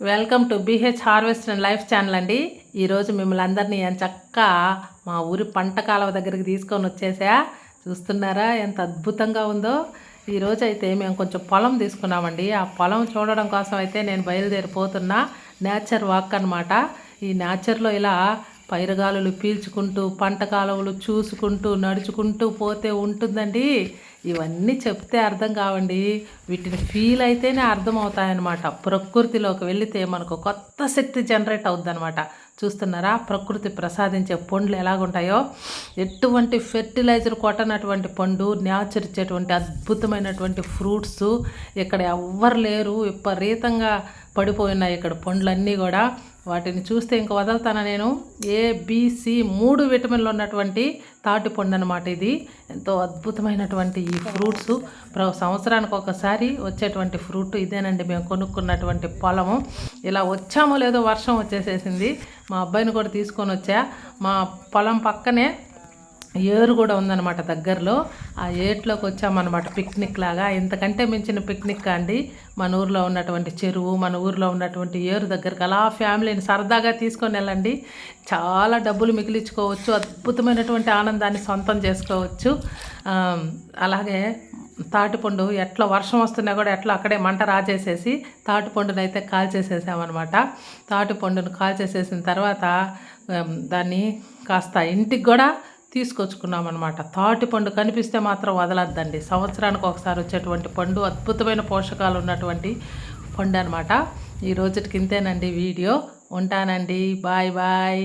Welcome to BH harvest and life channel అండి. ఈరోజు మిమ్మల్ని అందరినీ ఎంత చక్క మా ఊరి పంట కాలువ దగ్గరికి తీసుకొని వచ్చేసా? చూస్తున్నారా? ఎంత అద్భుతంగా ఉందో. ఈరోజు అయితే మేము కొంచెం పొలం తీసుకున్నామండి. ఆ పొలం చూడడం కోసం అయితే నేను బయలుదేరిపోతున్నా. నేచర్ వాక్ అన్నమాట. ఈ నేచర్లో ఇలా పైరుగాలులు పీల్చుకుంటూ పంట కాలువలు చూసుకుంటూ నడుచుకుంటూ పోతే ఉంటుందండి. ఇవన్నీ చెప్తే అర్థం కావండి. వీటిని ఫీల్ అయితేనే అర్థమవుతాయన్నమాట. ప్రకృతిలోకి వెళితే మనకు కొత్త శక్తి జనరేట్ అవుద్దనమాట చూస్తున్నారా? ప్రకృతి ప్రసాదించే పండ్లు ఎలాగుంటాయో? ఎటువంటి ఫెర్టిలైజర్ కొట్టనటువంటి పండు న్యాచర్ ఇచ్చేటువంటి అద్భుతమైనటువంటి ఫ్రూట్స్ ఇక్కడ ఎవ్వరు లేరు. విపరీతంగా పడిపోయినాయి ఇక్కడ పండ్లన్నీ కూడా. వాటిని చూస్తే ఇంక వదలుతానా నేను? ఏబిసి మూడు విటమిన్లు ఉన్నటువంటి తాటి పండు అనమాట ఇది. ఎంతో అద్భుతమైనటువంటి ఈ ఫ్రూట్స్. ప్ర సంవత్సరానికి ఒకసారి వచ్చేటువంటి ఫ్రూట్ ఇదేనండి. మేము కొనుక్కున్నటువంటి పొలము. ఇలా వచ్చామో లేదో వర్షం వచ్చేసేసింది. మా అబ్బాయిని కూడా తీసుకొని వచ్చా. మా పొలం పక్కనే ఏరు కూడా ఉందన్నమాట దగ్గరలో. ఆ ఏట్లోకి వచ్చామన్నమాట పిక్నిక్ లాగా. ఇంతకంటే మించిన పిక్నిక్ అండి మన ఊర్లో ఉన్నటువంటి చెరువు మన ఊర్లో ఉన్నటువంటి ఏరు దగ్గరకు అలా ఫ్యామిలీని సరదాగా తీసుకొని వెళ్ళండి. చాలా డబ్బులు మిగిలించుకోవచ్చు అద్భుతమైనటువంటి ఆనందాన్ని సొంతం చేసుకోవచ్చు. అలాగే తాటిపండు ఎట్లా వర్షం వస్తున్నా కూడా ఎట్లా అక్కడే మంట రాజేసేసి తాటిపండును అయితే కాల్చేసేసామన్నమాట. తాటిపండును కాల్చేసేసిన తర్వాత దాన్ని కాస్త ఇంటికి కూడా తీసుకొచ్చుకున్నాం అనమాట తాటి పండు కనిపిస్తే మాత్రం వదలద్దండి. సంవత్సరానికి ఒకసారి వచ్చేటువంటి పండు అద్భుతమైన పోషకాలు ఉన్నటువంటి పండు అనమాట ఈ రోజుకి ఇంతేనండి వీడియో. ఉంటానండి. Bye bye.